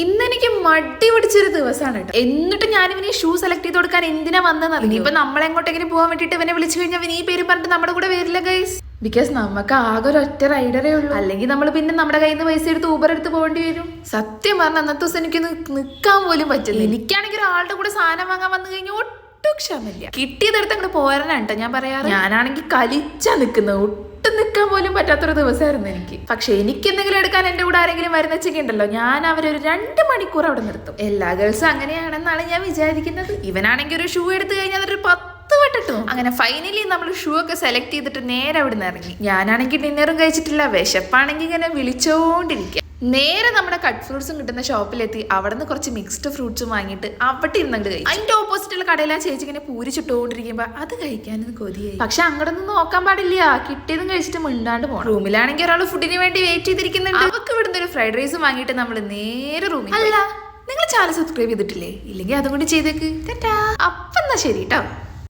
ഇന്നെനിക്ക് മടി പിടിച്ചൊരു ദിവസമാണ് കേട്ടോ. എന്നിട്ട് ഞാൻ ഇവനെ ഷൂ സെലക്ട് ചെയ്ത് കൊടുക്കാൻ എന്തിനാ വന്നെന്ന് ഇനിയിപ്പോ നമ്മളെങ്ങോട്ടെങ്കിലും പോകാൻ വേണ്ടിട്ട് ഇവനെ വിളിച്ചു കഴിഞ്ഞാൽ ഇവൻ ഈ പേര് പറഞ്ഞിട്ട് നമ്മുടെ കൂടെ വരില്ല ഗൈസ് ബിക്കോസ് നമുക്ക് ആകെ ഒരു ഒറ്റ റൈഡറേ ഉള്ളൂ. അല്ലെങ്കിൽ നമ്മൾ പിന്നെ നമ്മുടെ കയ്യിൽ നിന്ന് പൈസ എടുത്ത് ഊബർ എടുത്ത് പോകേണ്ടി വരും. സത്യം പറഞ്ഞ അന്നത്തെ ദിവസം എനിക്ക് നിൽക്കാൻ പോലും പറ്റില്ല എനിക്കാണെങ്കിൽ ഒരാളുടെ കൂടെ സാധനം വാങ്ങാൻ വന്നു കഴിഞ്ഞാൽ ഒട്ടും ക്ഷമില്ല കിട്ടിയതെടുത്ത് അങ്ങോട്ട് പോരാനാണ് ട്ടോ ഞാൻ പറയാറ്. ഞാനാണെങ്കിൽ കലിച്ചാ നിൽക്കുന്നത് ഒട്ടും നിൽക്കാൻ പോലും പറ്റാത്തൊരു ദിവസമായിരുന്നു എനിക്ക്. പക്ഷെ എനിക്ക് എന്തെങ്കിലും എടുക്കാൻ എന്റെ കൂടെ ആരെങ്കിലും വരുന്ന ഉണ്ടല്ലോ ഞാൻ അവരൊരു രണ്ട് മണിക്കൂർ അവിടെ നിർത്തും. എല്ലാ ഗേൾസും അങ്ങനെയാണെന്നാണ് ഞാൻ വിചാരിക്കുന്നത്. ഇവനാണെങ്കിൽ ഒരു ഷൂ എടുത്തു കഴിഞ്ഞാൽ അതൊരു പത്ത് വട്ടിട്ടു അങ്ങനെ ഫൈനലി നമ്മൾ ഷൂ ഒക്കെ സെലക്ട് ചെയ്തിട്ട് നേരെ അവിടെ നിന്ന് ഇറങ്ങി. ഞാനാണെങ്കിൽ ഡിന്നറും കഴിച്ചിട്ടില്ല. വിശപ്പാണെങ്കിൽ ഇങ്ങനെ വിളിച്ചോണ്ടിരിക്കുക. നേരെ കട്ട് ഫ്രൂട്ട്സും കിട്ടുന്ന ഷോപ്പിലെത്തി അവിടെ നിന്ന് കുറച്ച് മിക്സ്ഡ് ഫ്രൂട്ട്സും വാങ്ങിയിട്ട് അവിടെ ഇരുന്നങ്ങോട്ട് കഴിക്കും അതിന്റെ ഓപ്പോസിറ്റുള്ള കടയിലാ ചേച്ചി ഇങ്ങനെ പൂരി ചുട്ടുകൊണ്ടിരിക്കുമ്പോ അത് കഴിക്കാനൊന്നും കൊതിയായി. പക്ഷെ അങ്ങോട്ടൊന്നും നോക്കാൻ പാടില്ല. കിട്ടിയതും കഴിച്ചിട്ട് മിണ്ടാണ്ട് പോകണം റൂമിലാണെങ്കിൽ ഒരാൾ ഫുഡിന് വേണ്ടി വെയിറ്റ് ചെയ്തിരിക്കുന്നുണ്ട്. അവർക്ക് ഇവിടുന്ന് ഒരു ഫ്രൈഡ് റൈസും വാങ്ങിയിട്ട് നമ്മൾ നേരെ റൂമിൽ അല്ല നിങ്ങൾ ചാനൽ സബ്സ്ക്രൈബ് ചെയ്തിട്ടില്ലേ? ഇല്ലെങ്കിൽ അതും കൂടി ചെയ്തേക്ക്. തെറ്റാ. അപ്പം എന്നാ ശരി കേട്ടോ